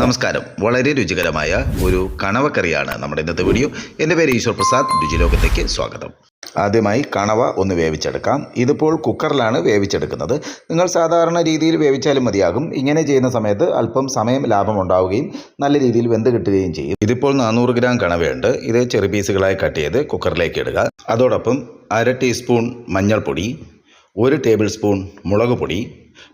നമസ്കാരം. വളരെ രുചികരമായ ഒരു കണവക്കറിയാണ് നമ്മുടെ ഇന്നത്തെ വീഡിയോ എന്റെ പേര് ഈശ്വർ പ്രസാദ്. രുചിലോകത്തേക്ക് സ്വാഗതം. ആദ്യമായി കണവ ഒന്ന് വേവിച്ചെടുക്കാം. ഇതിപ്പോൾ കുക്കറിലാണ് വേവിച്ചെടുക്കുന്നത്. നിങ്ങൾ സാധാരണ രീതിയിൽ വേവിച്ചാലും മതിയാകും. ഇങ്ങനെ ചെയ്യുന്ന സമയത്ത് അല്പം സമയം ലാഭം ഉണ്ടാവുകയും നല്ല രീതിയിൽ വെന്ത് കിട്ടുകയും ചെയ്യും. ഇതിപ്പോൾ നാനൂറ് ഗ്രാം കണവയുണ്ട്. ഇത് ചെറു പീസുകളായി കട്ട് ചെയ്ത് കുക്കറിലേക്ക് ഇടുക. അതോടൊപ്പം അര ടീസ്പൂൺ മഞ്ഞൾപ്പൊടി ഒരു ടേബിൾ സ്പൂൺ മുളക്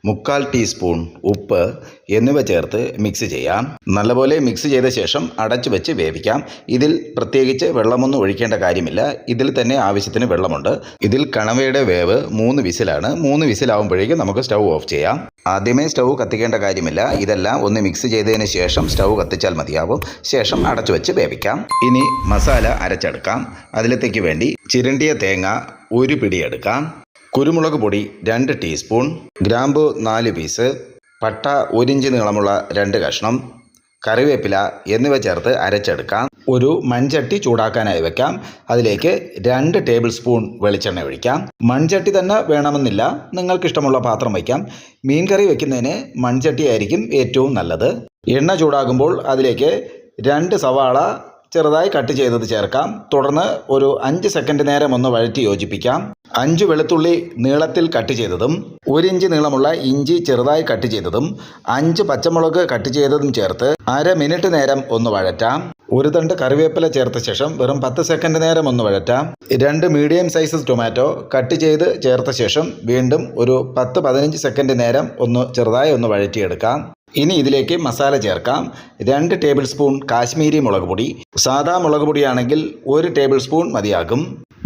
മുക്കാൽ ടീസ്പൂൺ ഉപ്പ് എന്നിവ ചേർത്ത് മിക്സ് ചെയ്യാം. നല്ലപോലെ മിക്സ് ചെയ്ത ശേഷം അടച്ചു വെച്ച് വേവിക്കാം. ഇതിൽ പ്രത്യേകിച്ച് വെള്ളമൊന്നും ഒഴിക്കേണ്ട കാര്യമില്ല. ഇതിൽ തന്നെ ആവശ്യത്തിന് വെള്ളമുണ്ട്. ഇതിൽ കണവയുടെ വേവ് മൂന്ന് വിസിലാണ്. മൂന്ന് വിസിലാവുമ്പോഴേക്കും നമുക്ക് സ്റ്റൗ ഓഫ് ചെയ്യാം. ആദ്യമേ സ്റ്റൗ കത്തിക്കേണ്ട കാര്യമില്ല. ഇതെല്ലാം ഒന്ന് മിക്സ് ചെയ്തതിന് ശേഷം സ്റ്റൗ കത്തിച്ചാൽ മതിയാവും. ശേഷം അടച്ചു വെച്ച് വേവിക്കാം. ഇനി മസാല അരച്ചെടുക്കാം. അതിലത്തേക്ക് വേണ്ടി ചിരണ്ടിയ തേങ്ങ ഒരു പിടി എടുക്കാം. കുരുമുളക് പൊടി രണ്ട് ടീസ്പൂൺ ഗ്രാമ്പു നാല് പീസ് പട്ട ഒരിഞ്ച് നീളമുള്ള രണ്ട് കഷ്ണം കറിവേപ്പില എന്നിവ ചേർത്ത് അരച്ചെടുക്കാം. ഒരു മൺചട്ടി ചൂടാക്കാനായി വെക്കാം. അതിലേക്ക് രണ്ട് ടേബിൾ സ്പൂൺ വെളിച്ചെണ്ണ ഒഴിക്കാം. മൺചട്ടി തന്നെ വേണമെന്നില്ല. നിങ്ങൾക്കിഷ്ടമുള്ള പാത്രം വയ്ക്കാം. മീൻ കറി വെക്കുന്നതിന് മൺചട്ടി ആയിരിക്കും ഏറ്റവും നല്ലത്. എണ്ണ ചൂടാകുമ്പോൾ അതിലേക്ക് രണ്ട് സവാള ചെറുതായി കട്ട് ചെയ്തത് ചേർക്കാം. തുടർന്ന് ഒരു അഞ്ച് സെക്കൻഡ് നേരം ഒന്ന് വഴറ്റി യോജിപ്പിക്കാം. അഞ്ച് വെളുത്തുള്ളി നീളത്തിൽ കട്ട് ചെയ്തതും ഒരു ഇഞ്ച് നീളമുള്ള ഇഞ്ചി ചെറുതായി കട്ട് ചെയ്തതും അഞ്ച് പച്ചമുളക് കട്ട് ചെയ്തതും ചേർത്ത് അര മിനിറ്റ് നേരം ഒന്ന് വഴറ്റാം. ഒരു തണ്ട് കറിവേപ്പില ചേർത്ത ശേഷം വെറും പത്ത് സെക്കൻഡ് നേരം ഒന്ന് വഴറ്റാം. രണ്ട് മീഡിയം സൈസ് ടൊമാറ്റോ കട്ട് ചെയ്ത് ചേർത്ത ശേഷം വീണ്ടും ഒരു പത്ത് പതിനഞ്ച് സെക്കൻഡ് നേരം ഒന്ന് ചെറുതായി ഒന്ന് വഴറ്റിയെടുക്കാം. ഇനി ഇതിലേക്ക് മസാല ചേർക്കാം. രണ്ട് ടേബിൾ സ്പൂൺ കാശ്മീരി മുളക് പൊടി. സാധാ മുളക് പൊടിയാണെങ്കിൽ ഒരു ടേബിൾ സ്പൂൺ മതിയാകും.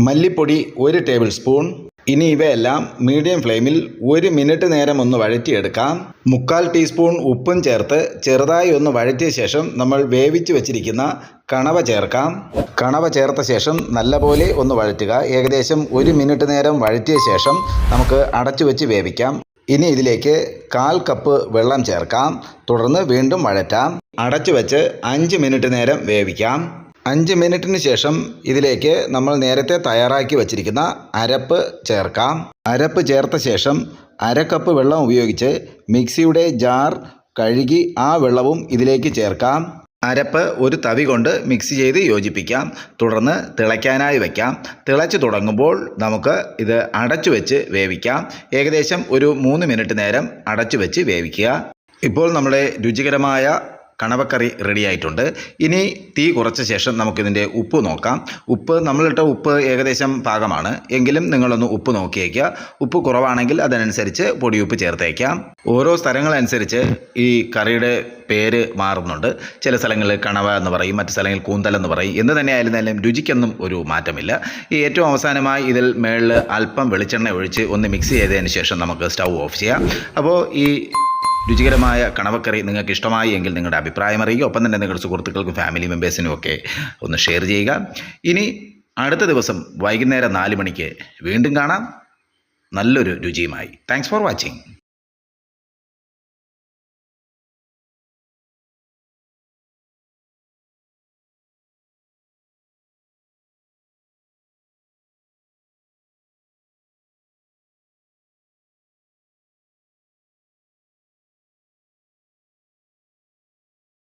മല്ലിപ്പൊടി ഒരു ടേബിൾ സ്പൂൺ. ഇനി ഇവയെല്ലാം മീഡിയം ഫ്ലെയിമിൽ ഒരു മിനിറ്റ് നേരം ഒന്ന് വഴറ്റിയെടുക്കാം. മുക്കാൽ ടീസ്പൂൺ ഉപ്പും ചേർത്ത് ചെറുതായി ഒന്ന് വഴറ്റിയ ശേഷം നമ്മൾ വേവിച്ച് വെച്ചിരിക്കുന്ന കണവ ചേർക്കാം. കണവ ചേർത്ത ശേഷം നല്ലപോലെ ഒന്ന് വഴറ്റുക. ഏകദേശം ഒരു മിനിറ്റ് നേരം വഴറ്റിയ ശേഷം നമുക്ക് അടച്ചു വെച്ച് വേവിക്കാം. ഇനി ഇതിലേക്ക് കാൽ കപ്പ് വെള്ളം ചേർക്കാം. തുടർന്ന് വീണ്ടും വഴറ്റാം. അടച്ചു വെച്ച് അഞ്ച് മിനിറ്റ് നേരം വേവിക്കാം. അഞ്ച് മിനിറ്റിന് ശേഷം ഇതിലേക്ക് നമ്മൾ നേരത്തെ തയ്യാറാക്കി വച്ചിരിക്കുന്ന അരപ്പ് ചേർക്കാം. അരപ്പ് ചേർത്ത ശേഷം അര കപ്പ് വെള്ളം ഉപയോഗിച്ച് മിക്സിയുടെ ജാർ കഴുകി ആ വെള്ളവും ഇതിലേക്ക് ചേർക്കാം. അരപ്പ് ഒരു തവി കൊണ്ട് മിക്സ് ചെയ്ത് യോജിപ്പിക്കാം. തുടർന്ന് തിളയ്ക്കാനായി വയ്ക്കാം. തിളച്ച് തുടങ്ങുമ്പോൾ നമുക്ക് ഇത് അടച്ചു വെച്ച് വേവിക്കാം. ഏകദേശം ഒരു മൂന്ന് മിനിറ്റ് നേരം അടച്ചു വെച്ച് വേവിക്കുക. ഇപ്പോൾ നമ്മുടെ രുചികരമായ കണവക്കറി റെഡിയായിട്ടുണ്ട് ഇനി തീ കുറച്ച ശേഷം നമുക്കിതിന്റെ ഉപ്പ് നോക്കാം. ഉപ്പ് നമ്മളിട്ട ഉപ്പ് ഏകദേശം പാകമാണ്. എങ്കിലും നിങ്ങളൊന്ന് ഉപ്പ് നോക്കിയേക്കുക. ഉപ്പ് കുറവാണെങ്കിൽ അതനുസരിച്ച് പൊടിയുപ്പ് ചേർത്തേക്കാം ഓരോ സ്ഥലങ്ങളനുസരിച്ച് ഈ കറിയുടെ പേര് മാറുന്നുണ്ട്. ചില സ്ഥലങ്ങളിൽ കണവ എന്ന് പറയും മറ്റു സ്ഥലങ്ങളിൽ കൂന്തൽ എന്ന് പറയും. എന്ത് തന്നെ ആയിരുന്നാലും രുചിക്കൊന്നും ഒരു മാറ്റമില്ല. ഈ ഏറ്റവും അവസാനമായി ഇതിൽ മേളിൽ അല്പം വെളിച്ചെണ്ണ ഒഴിച്ച് ഒന്ന് മിക്സ് ചെയ്തതിന് ശേഷം നമുക്ക് സ്റ്റൗ ഓഫ് ചെയ്യാം. അപ്പോൾ ഈ രുചികരമായ കണവക്കറി നിങ്ങൾക്ക് ഇഷ്ടമായി എങ്കിൽ നിങ്ങളുടെ അഭിപ്രായം അറിയുക. ഒപ്പം തന്നെ നിങ്ങളുടെ സുഹൃത്തുക്കൾക്കും ഫാമിലി മെമ്പേഴ്സിനും ഒക്കെ ഒന്ന് ഷെയർ ചെയ്യുക. ഇനി അടുത്ത ദിവസം വൈകുന്നേരം നാല് മണിക്ക് വീണ്ടും കാണാം. നല്ലൊരു രുചിയുമായി. Thanks for watching